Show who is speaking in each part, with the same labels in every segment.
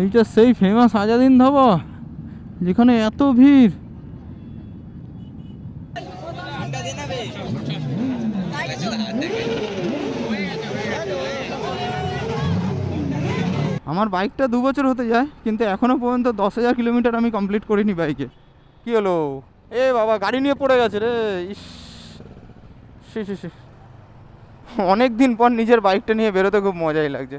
Speaker 1: এইটা সেই ফেমাস আজাদিন ধাবা যেখানে এত ভিড়। আমার বাইকটা দু বছর হতে যায়, কিন্তু এখনও পর্যন্ত দশ হাজার কিলোমিটার আমি কমপ্লিট করিনি বাইকে কি হলো? এ বাবা, গাড়ি নিয়ে পড়ে গেছে রে, ইস। অনেক দিন পর নিজের বাইকটা নিয়ে বেরোতে খুব মজাই লাগছে।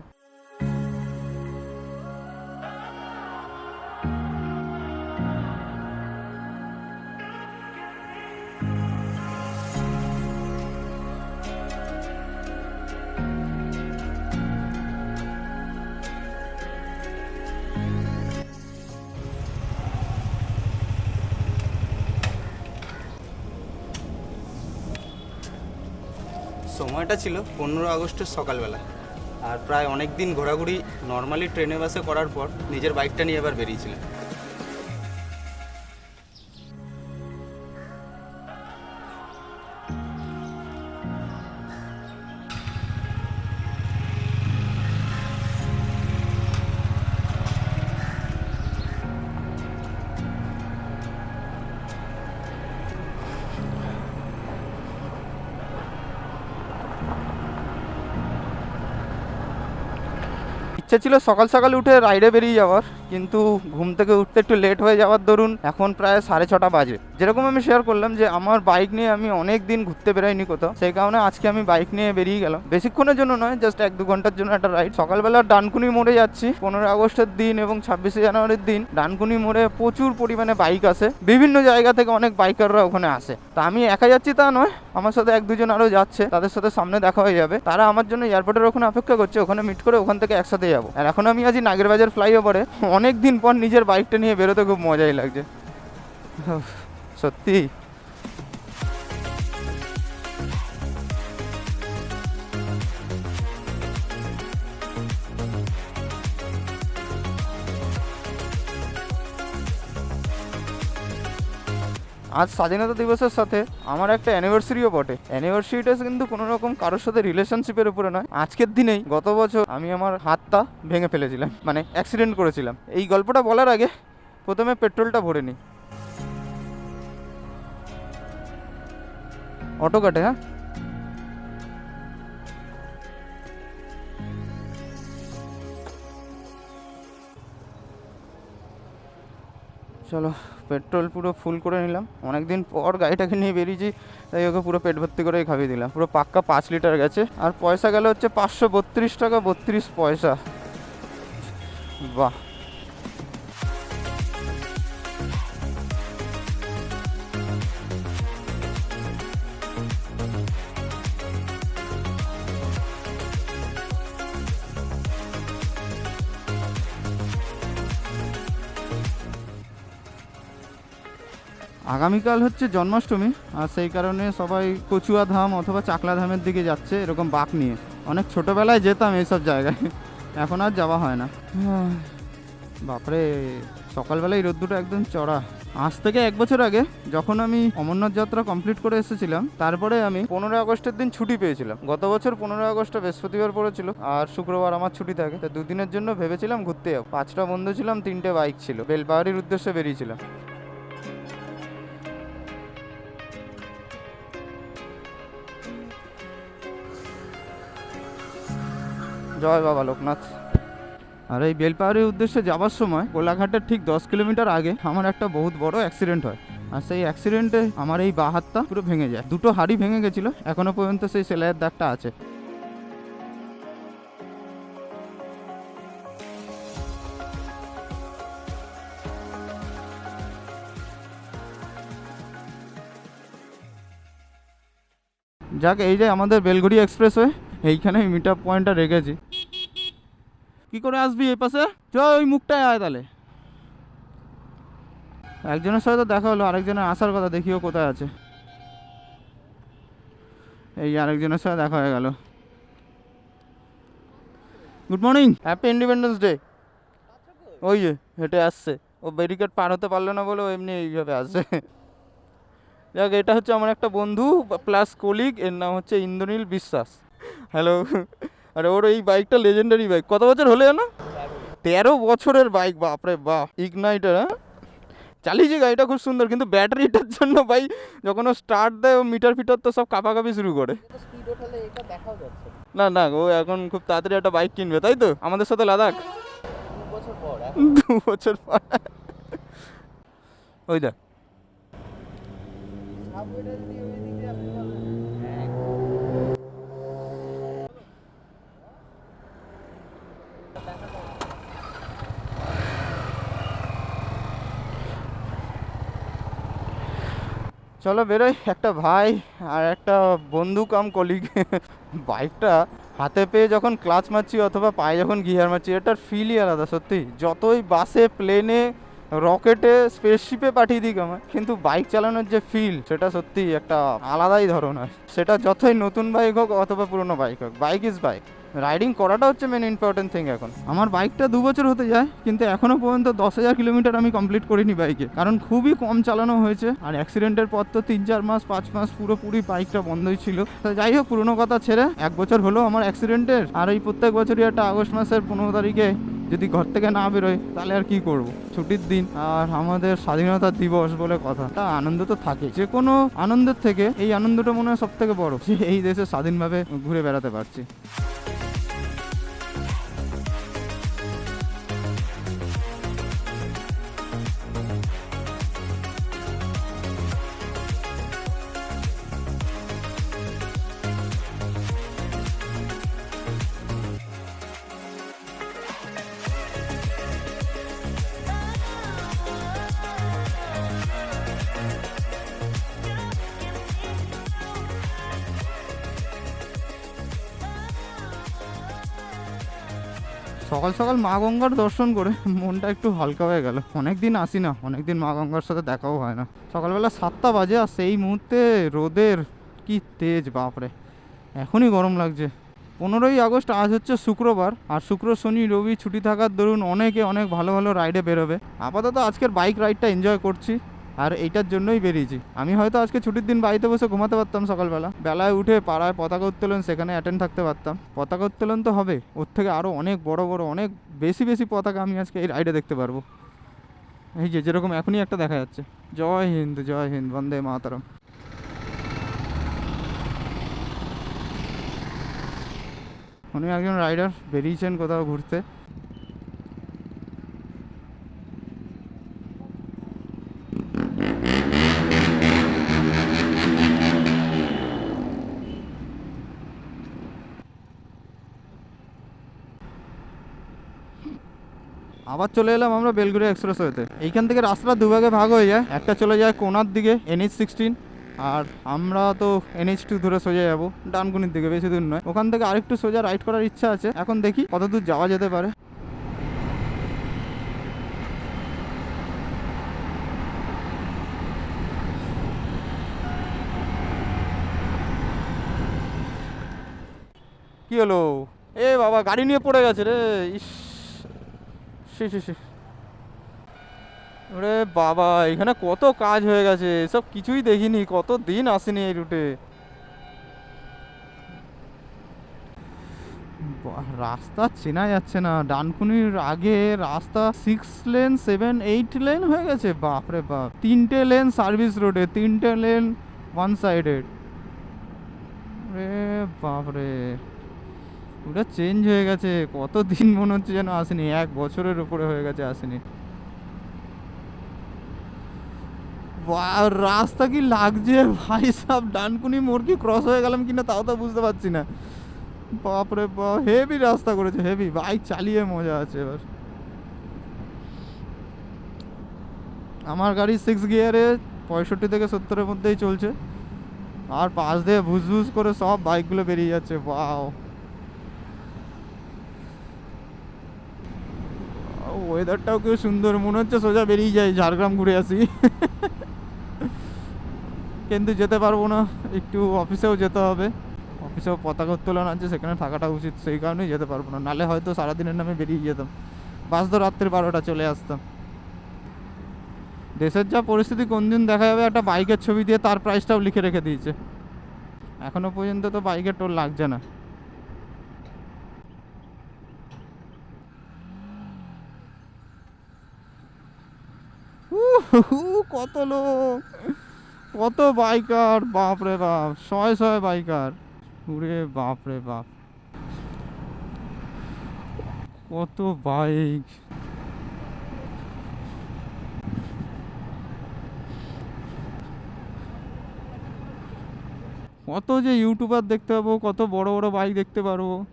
Speaker 2: সময়টা ছিল পনেরো আগস্টের সকালবেলা। আর প্রায় অনেক দিন ঘোরাঘুরি নর্মালি ট্রেনে বাসে করার পর নিজের বাইকটা নিয়ে এবার বেরিয়েছিলাম।
Speaker 1: ইচ্ছে ছিল সকাল সকাল উঠে রাইডে বেরিয়ে যাওয়ার, কিন্তু ঘুম থেকে উঠতে একটু লেট হয়ে যাওয়ার দরুন এখন প্রায় সাড়ে ছটা বাজে। যেরকম আমি শেয়ার করলাম যে আমার বাইক নিয়ে আমি অনেক দিন ঘুরতে বেরোয়নি কোথাও, সেই কারণে আজকে আমি বাইক নিয়ে বেরিয়ে গেলাম। বেশিক্ষণের জন্য নয় জাস্ট এক দু ঘণ্টার জন্য একটা রাইড সকালবেলা ডানকুনি মোড়ে যাচ্ছি পনেরো আগস্টের দিন এবং ছাব্বিশে জানুয়ারির দিন ডানকুনি মোড়ে প্রচুর পরিমাণে বাইক আসে। বিভিন্ন জায়গা থেকে অনেক বাইকাররা ওখানে আসে। তা আমি একা যাচ্ছি তা নয়, আমার সাথে এক দুজন আরও যাচ্ছে, তাদের সাথে সামনে দেখা হয়ে যাবে। তারা আমার জন্য এয়ারপোর্টের ওখানে অপেক্ষা করছে, ওখানে মিট করে ওখান থেকে একসাথে যাব। আর এখন আমি আজ নাগেরবাজার ফ্লাইওভারে। অনেক দিন পর নিজের বাইকটা নিয়ে বেরোতে খুব মজাই লাগছে। সত্যি। আজ স্বাধীনতা দিবসের সাথে আমার একটা অ্যানিভার্সারিও বটে। অ্যানিভার্সারিটা কিন্তু কোনো রকম কারোর সাথে রিলেশনশিপের উপরে নয়। আজকের দিনেই গত বছর আমি আমার হাতটা ভেঙে ফেলেছিলাম মানে অ্যাক্সিডেন্ট করেছিলাম। এই গল্পটা বলার আগে প্রথমে পেট্রোলটা ভরে নিই। অটো কাটে হ্যাঁ? চলো। পেট্রোল পুরো ফুল করে নিলাম। অনেকদিন পর গাড়িটাকে নিয়ে বেরিয়েছি, তাই ওকে পুরো পেট ভর্তি করেই খাইয়ে দিলাম। পুরো পাক্কা পাঁচ লিটার গেছে। আর পয়সা গেল হচ্ছে পাঁচশো বত্রিশ টাকা, বত্রিশ পয়সা। বাহ। আগামীকাল হচ্ছে জন্মাষ্টমী, আর সেই কারণে সবাই কচুয়া ধাম অথবা চাকলা ধামের দিকে যাচ্ছে এরকম বাঁক নিয়ে। অনেক ছোটোবেলায় যেতাম এইসব জায়গায়, এখন আর যাওয়া হয় না। বাপরে, সকালবেলায় রোদ্দুটা একদম চড়া। আজ থেকে এক বছর আগে যখন আমি অমরনাথ যাত্রা কমপ্লিট করে এসেছিলাম, তারপরে আমি পনেরোই আগস্টের দিন ছুটি পেয়েছিলাম। গত বছর পনেরোই আগস্টে বৃহস্পতিবার পড়েছিল, আর শুক্রবার আমার ছুটি থাকে। তো দুদিনের জন্য ভেবেছিলাম ঘুরতে যাব। পাঁচটা বন্ধু ছিলাম, তিনটে বাইক ছিল। বেলপাহাড়ির উদ্দেশ্যে বেরিয়েছিলাম। জয় বাবা লোকনাথ। আর এই বেলপাহাড়ির উদ্দেশ্যে যাওয়ার সময় কোলাঘাটের ঠিক দশ কিলোমিটার আগে আমার একটা বহুত বড় অ্যাক্সিডেন্ট হয়। আর সেই অ্যাক্সিডেন্টে আমার এই বা হাতটা পুরো ভেঙে যায়। দুটো হাড়ি ভেঙে গেছিল, এখনও পর্যন্ত সেই সেলাইয়ের দাগটা আছে। যাক, এই যে আমাদের বেলগুড়ি এক্সপ্রেসওয়ে এইখানে মিট আপ পয়েন্টটা রেখেছি। কি করে আসবি এই পাশে? চ ওই মুখটায় আয় তাহলে। একজনের সাথে তো দেখা হলো, আরেকজনের আসার কথা দেখিও কোথায় আছে। এই আরেকজনের সাথে দেখা হয়ে গেল। Good morning happy Independence Day ওই যে, হেঁটে আসছে। ও ব্যারিকেড পার হতে পারল না বলে ও এমনি এইভাবে আসছে। যাক, এটা হচ্ছে আমার একটা বন্ধু প্লাস কলিগ এর নাম হচ্ছে ইন্দ্রনীল বিশ্বাস। হ্যালো। আরে ওর এই বাইকটা লেজেন্ডারি বাইক কত বছর হলো না তেরো বছরের বাইক বাপরে বাপ। ইগনাইটার হ্যাঁ? চালিয়েছি গাড়িটা খুব সুন্দর, কিন্তু ব্যাটারিটার জন্য ভাই, যখন ও স্টার্ট দেয় মিটার ফিটার তো সব কাঁপাকাঁপি শুরু করে। না না, ও এখন খুব তাড়াতাড়ি একটা বাইক কিনবে, তাই তো? আমাদের সাথে লাদাখ?
Speaker 3: দু বছর পর।
Speaker 1: ওই দেখ
Speaker 3: সাবওয়েটা যদি ওই দিক দিয়ে আসতে পারবে
Speaker 1: চলো বেরোই, একটা ভাই আর একটা বন্ধু কাম কলিগ বাইকটা হাতে পেয়ে যখন ক্লাচ মারছি অথবা পায়ে যখন গিয়ার মারছি, এটার ফিলই আলাদা, সত্যি। যতই বাসে প্লেনে রকেটে স্পেসশিপে পাঠিয়ে দিক আমার কিন্তু বাইক চালানোর যে ফিল সেটা সত্যি একটা আলাদাই ধরনের। সেটা যতই নতুন বাইক হোক অথবা পুরনো বাইক হোক বাইক ইজ বাইক রাইডিং করাটা হচ্ছে মেন ইম্পর্টেন্ট থিং এখন। আমার বাইকটা দু বছর হতে যায়, কিন্তু এখনও পর্যন্ত দশ হাজার কিলোমিটার আমি কমপ্লিট করিনি বাইকে কারণ খুবই কম চালানো হয়েছে, আর অ্যাক্সিডেন্টের পর তো তিন চার মাস, পাঁচ মাস পুরোপুরি বাইকটা বন্ধই ছিল। যাই হোক, পুরোনো কথা ছেড়ে এক বছর হলো আমার অ্যাক্সিডেন্টের আর এই প্রত্যেক বছরই একটা আগস্ট মাসের পনেরো তারিখে যদি ঘর থেকে না বেরোয়, তাহলে আর কি করব? ছুটির দিন আর আমাদের স্বাধীনতা দিবস বলে কথা। তা আনন্দ তো থাকে। যে কোনো আনন্দের থেকে এই আনন্দটা মনে হয় সব থেকে বড়। যে এই দেশে স্বাধীনভাবে ঘুরে বেড়াতে পারছি। সকাল সকাল মা গঙ্গার দর্শন করে মনটা একটু হালকা হয়ে গেল। অনেক দিন আসি না অনেক দিন মা গঙ্গার সাথে দেখাও হয় না। সকালবেলা সাতটা বাজে আর সেই মুহূর্তে রোদের কি তেজ, বাপরে। এখনই গরম লাগছে। পনেরোই আগস্ট, আজ হচ্ছে শুক্রবার, আর শুক্র, শনি, রবি ছুটি থাকার দরুন অনেকে অনেক ভালো ভালো রাইডে বেরোবে। আপাতত আজকের বাইক রাইডটা এনজয় করছি। আর এইটার জন্যই বেরিয়েছি। আমি হয়তো আজকে ছুটির দিন বাড়িতে বসে ঘুমাতে পারতাম সকালবেলা। বেলায় উঠে পাড়ায় পতাকা উত্তোলন, সেখানে অ্যাটেন্ড থাকতে পারতাম। পতাকা উত্তোলন তো হবে। ওর থেকে আরও অনেক বড় বড়, অনেক বেশি বেশি পতাকা আমি আজকে এই রাইডে দেখতে পারব। এই যে, যেরকম এখনই একটা দেখা যাচ্ছে। জয় হিন্দ জয় হিন্দ, বন্দে মাতারম। উনি একজন রাইডার বেরিয়েছেন কোথাও ঘুরতে। আবার চলে এলাম আমরা বেলগুড়ি এক্সপ্রেস হয়েতে এইখান থেকে রাস্তাটা দুভাগে ভাগ হয়ে যায়। একটা চলে যায় কোনার দিকে, এনএইচ সিক্সটিন, আর আমরা তো এনএইচ টু ধরে সোজা যাব, ডানকুনির দিকে, বেশি দূর নয়। ওখান থেকে আরেকটু সোজা রাইড করার ইচ্ছা আছে। এখন দেখি কত দূর যাওয়া যেতে পারে। কি হলো? এ বাবা, গাড়ি নিয়ে পড়ে গেছে রে, ইস। সে সে সে ওরে বাবা, এখানে কত কাজ হয়ে গেছে। এসব কিছুই দেখিনি, কত দিন আসেনি এই রুটে। রাস্তা চেনা যাচ্ছে না। ডানকুনির আগে রাস্তা six lane seven eight lane হয়ে গেছে। বাপরে বাপ। তিনটে লেন সার্ভিস রোডে তিনটে লেন ওয়ান সাইডেড রে। বাপরে ওটা চেঞ্জ হয়ে গেছে। কত দিন মনে হচ্ছে যেন আসেনি এক বছরের উপরে হয়ে গেছে আসেনি। বাহ, রাস্তা কি লাগছে ভাই? সব ডানকুনি মোড় কি ক্রস হয়ে গেলাম কিনা তাও তো বুঝতে পারছি না। বাপরে বাপ হেভি রাস্তা করেছে হেভি বাইক চালিয়ে মজা আছে এবার। আমার গাড়ি সিক্স গিয়ারে পঁয়ষট্টি থেকে সত্তরের মধ্যেই চলছে। আর পাশ দিয়ে ভুস ভুস করে সব বাইকগুলো বেরিয়ে যাচ্ছে। বাও ওয়েদারটাও কেউ সুন্দর, মনে হচ্ছে সোজা বেরিয়ে যায় ঝাড়গ্রাম ঘুরে আসি। কিন্তু যেতে পারব না, একটু অফিসেও যেতে হবে। অফিসেও পতাকা উত্তোলন আছে, সেখানে থাকাটা উচিত, সেই কারণেই যেতে পারব না। নালে হয়তো সারাদিনের নামে বেরিয়ে যেতাম। বাস তো রাত্রে বারোটা চলে আসতাম। দেশের যা পরিস্থিতি, কোন দিন দেখা যাবে একটা বাইকের ছবি দিয়ে তার প্রাইসটাও লিখে রেখে দিয়েছে। এখনও পর্যন্ত তো বাইকের টোল লাগছে না। কত লোক। কত বাইকার বাপ রে বাপ। শয়ে শয়ে বাইকার। উরে বাপ রে বাপ। কত বাইক। কত যে ইউটিউবার দেখতে পাবো, কত বড় বড় বাইক দেখতে পারব।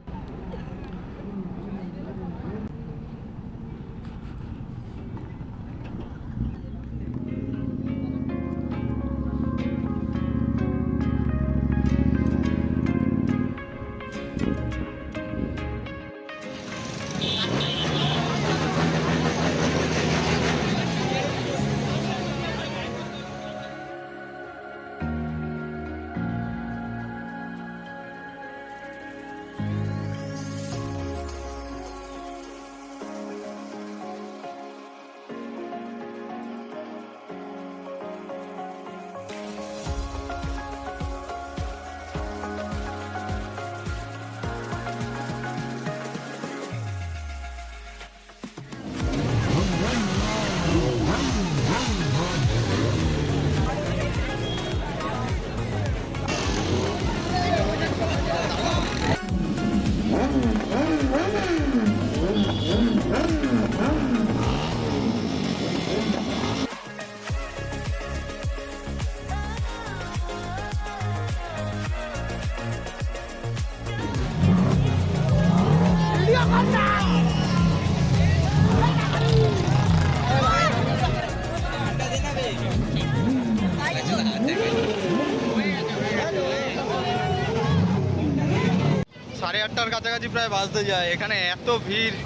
Speaker 1: প্রায় বাজতে যায়। এখানে এত ভিড়,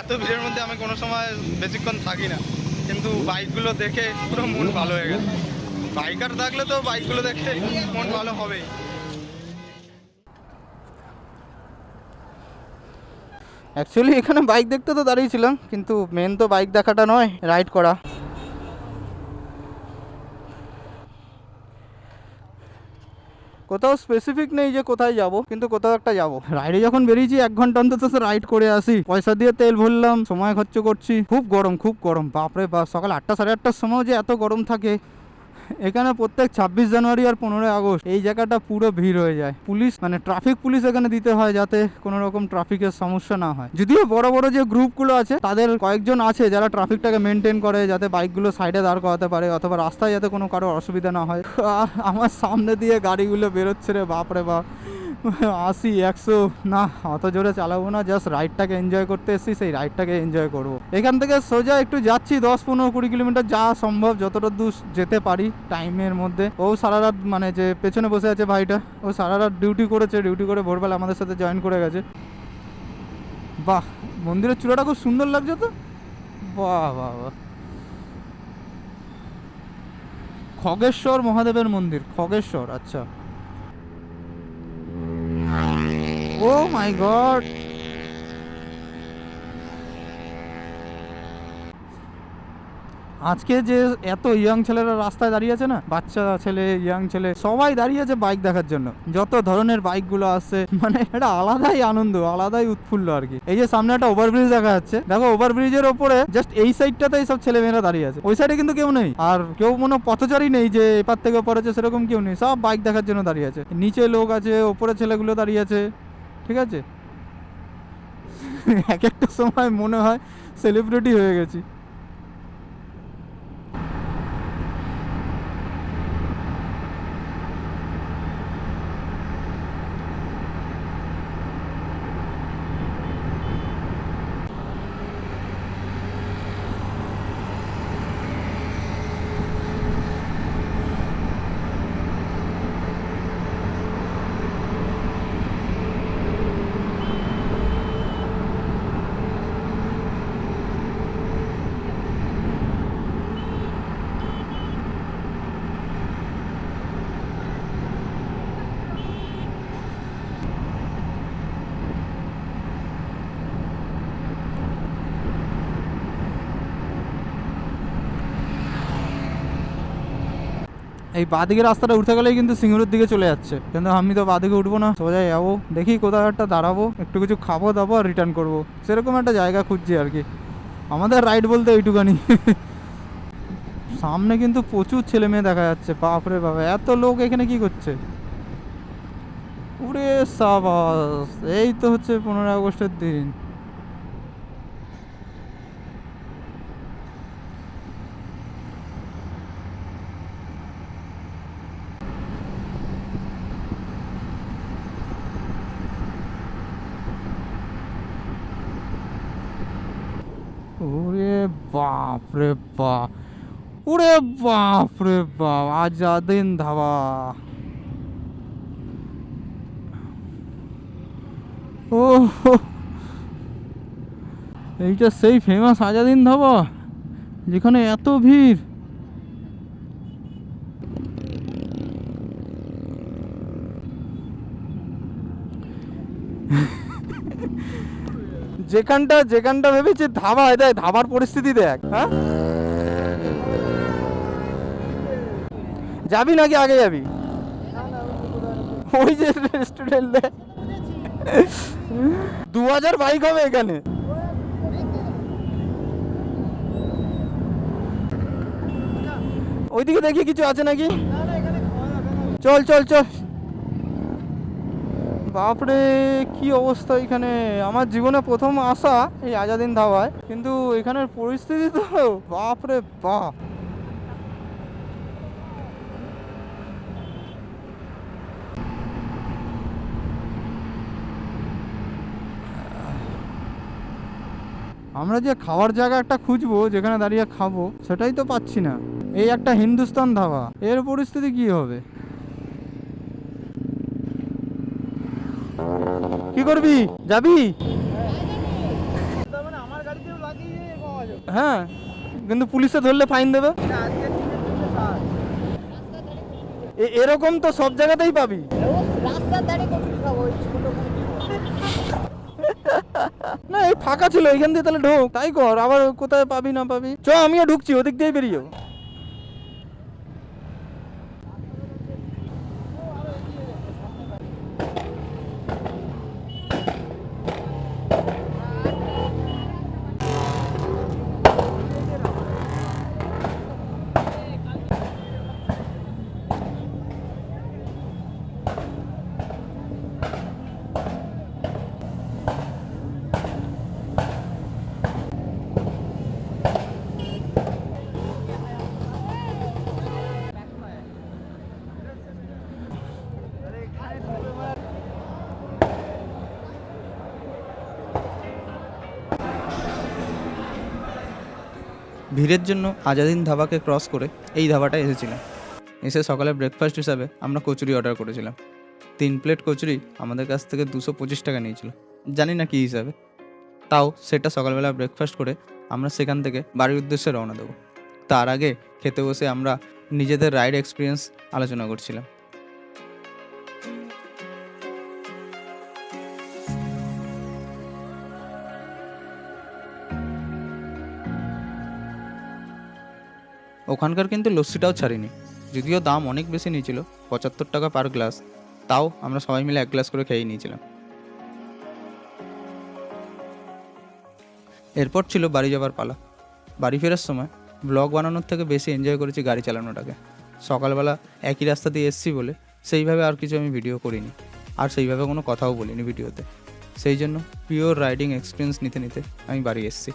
Speaker 1: এত ভিড়ের মধ্যে আমি কোনো সময় বেশিক্ষণ থাকি না। কিন্তু বাইকগুলো দেখে পুরো মন ভালো হয়ে গেছে। বাইকার থাকলে তো বাইকগুলো দেখে মন ভালো হবেই। অ্যাকচুয়ালি এখানে বাইক দেখতে তো দাঁড়িয়েছিলাম, কিন্তু মেন তো বাইক দেখাটা নয় রাইড করা। কোথাও স্পেসিফিক নেই যে কোথায় যাব, কিন্তু কোথাও একটা যাব। রাইডে যখন বেরিয়েছি, এক ঘণ্টা অন্তত রাইড করে আসি। পয়সা দিয়ে তেল ভরলাম, সময় খরচ করছি। খুব গরম খুব গরম, বাপরে বাপ, সকাল আটটা সাড়ে আটটার সময় যে এত গরম থাকে। এখানে প্রত্যেক ছাব্বিশ জানুয়ারি আর পনেরোই আগস্ট এই জায়গাটা পুরো ভিড় হয়ে যায়। পুলিশ মানে ট্রাফিক পুলিশ এখানে দিতে হয় যাতে কোনো রকম ট্রাফিকের সমস্যা না হয়। যদিও বড় বড় যে গ্রুপগুলো আছে, তাদের কয়েকজন আছে যারা ট্রাফিকটাকে মেনটেন করে যাতে বাইকগুলো সাইডে দাঁড় করাতে পারে অথবা রাস্তায় যাতে কোনো কারোর অসুবিধা না হয়। আমার সামনে দিয়ে গাড়িগুলো বেরোচ্ছে রে, বাপরে বাপ। আশি, একশো, না, অত জোরে চালাবো না জাস্ট রাইডটাকে এনজয় করতে এসেছি, সেই রাইডটাকে এনজয় করব। এখান থেকে সোজা একটু যাচ্ছি, দশ, পনেরো, কুড়ি কিলোমিটার যা সম্ভব, যতটা দূর যেতে পারি টাইমের মধ্যে। ও সারা রাত মানে যে পেছনে বসে আছে ভাইটা, ও সারা রাত ডিউটি করেছে ডিউটি করে ভোরবেলা আমাদের সাথে জয়েন করে গেছে। বাহ, মন্দিরের চূড়াটা খুব সুন্দর লাগছে তো? বাহ বাহ বাহ। খগেশ্বর মহাদেবের মন্দির, খগেশ্বর আচ্ছা। ও মাই গড আজকে যে এত ইয়াং ছেলেরা রাস্তায় দাঁড়িয়ে আছে না বাচ্চা ছেলে ইয়াং ছেলে, সবাই দাঁড়িয়ে আছে বাইক দেখার জন্য। যত ধরনের বাইকগুলো আছে মানে এটা আলাদাই আনন্দ, আলাদাই উৎফুল্ল আর কি। এই যে সামনে একটা ওভারব্রিজ দেখা যাচ্ছে। দেখো ওভারব্রিজের ওপরে জাস্ট এই সাইডটাতেই সব ছেলে মেয়েরা দাঁড়িয়ে আছে। ওই সাইডে কিন্তু কেউ নেই। আর কেউ মনে পথচারী নেই যে এপার থেকে ওপর আছে সেরকম কেউ নেই। সব বাইক দেখার জন্য দাঁড়িয়ে আছে। নিচে লোক আছে, ওপরে ছেলেগুলো দাঁড়িয়ে আছে। ঠিক আছে? এক একটা সময় মনে হয় সেলিব্রিটি হয়ে গেছি। এই বাঁদিকে রাস্তাটা উঠতে গেলেই কিন্তু সিঙ্গুরের দিকে চলে যাচ্ছে। কিন্তু আমি তো বাঁদিকে উঠবো না। সোজা যাব, দেখি কোথাও একটা দাঁড়াবো, একটু কিছু খাব দাবো আর রিটার্ন করব। সেরকম একটা জায়গা খুঁজছি আর কি। আমাদের রাইড বলতে এইটুকানি। সামনে কিন্তু প্রচুর ছেলে মেয়ে দেখা যাচ্ছে, বাপরে বাবা এত লোক এখানে কি করছে? উরে সাবাস, এই তো হচ্ছে পনেরোই আগস্টের দিন ওরে বাপ রে বাপ। ওরে বাপ রে বাপ, আজাদিন ধাবা। ও এইটা সেই ফেমাস আজাদিন ধাবা, যেখানে এত ভিড়। যেখানটা যেখানটা ভেবেছি, ধাবা দেখ, ধাবার পরিস্থিতি দেখ হ্যাঁ? যাবি নাকি আগে যাবি? ওই যে রেস্টুরেন্ট দেখ দু হাজার বাইক হবে এখানে। ওইদিকে দেখি কিছু আছে নাকি? চল চল চল। বাপরে, কি অবস্থা এখানে? আমার জীবনে প্রথম আসা এই আজাদিন ধাবায়, কিন্তু এখানের পরিস্থিতি তো, বাপরে বাপ। আমরা যে খাওয়ার জায়গা একটা খুঁজবো, যেখানে দাঁড়িয়ে খাব, সেটাই তো পাচ্ছি না। এই একটা হিন্দুস্তান ধাবা, এর পরিস্থিতি কি হবে? করবি? যাবি? হ্যাঁ কিন্তু পুলিশে ধরলে ফাইন দেবে। এরকম তো সব জায়গাতেই পাবি। না, এই ফাঁকা ছিল এখান দিয়ে তাহলে ঢোক। তাই কর, আবার কোথায় পাবি না পাবি? চ, আমিও ঢুকছি, ওদিক দিয়ে বেরিয়ে
Speaker 2: ভিড়ের জন্য আজাদিন ধাবাকে ক্রস করে এই ধাবাটা এসেছিলাম। এসে সকালে ব্রেকফাস্ট হিসাবে আমরা কচুরি অর্ডার করেছিলাম। তিন প্লেট কচুরি আমাদের কাছ থেকে দুশো পঁচিশ টাকা নিয়েছিল। জানি না কী হিসাবে। তাও সেটা সকালবেলা ব্রেকফাস্ট করে আমরা সেখান থেকে বাড়ির উদ্দেশ্যে রওনা দেবো। তার আগে খেতে বসে আমরা নিজেদের রাইড এক্সপিরিয়েন্স আলোচনা করছিলাম। ওখানকার কিন্তু লস্যিটাও ছাড়িনি। যদিও দাম অনেক বেশি নিয়েছিল, পঁচাত্তর টাকা পার গ্লাস। তাও আমরা সবাই মিলে এক গ্লাস করে খেয়ে নিয়েছিলাম। এরপর ছিল বাড়ি যাবার পালা। বাড়ি ফেরার সময় ব্লগ বানানোর থেকে বেশি এনজয় করেছি গাড়ি চালানোটাকে। সকালবেলা একই রাস্তা দিয়ে এসছি বলে সেইভাবে আর কিছু আমি ভিডিও করিনি। আর সেইভাবে কোনো কথাও বলিনি ভিডিওতে। সেই জন্য পিওর রাইডিং এক্সপিরিয়েন্স নিতে নিতে আমি বাড়ি এসেছি।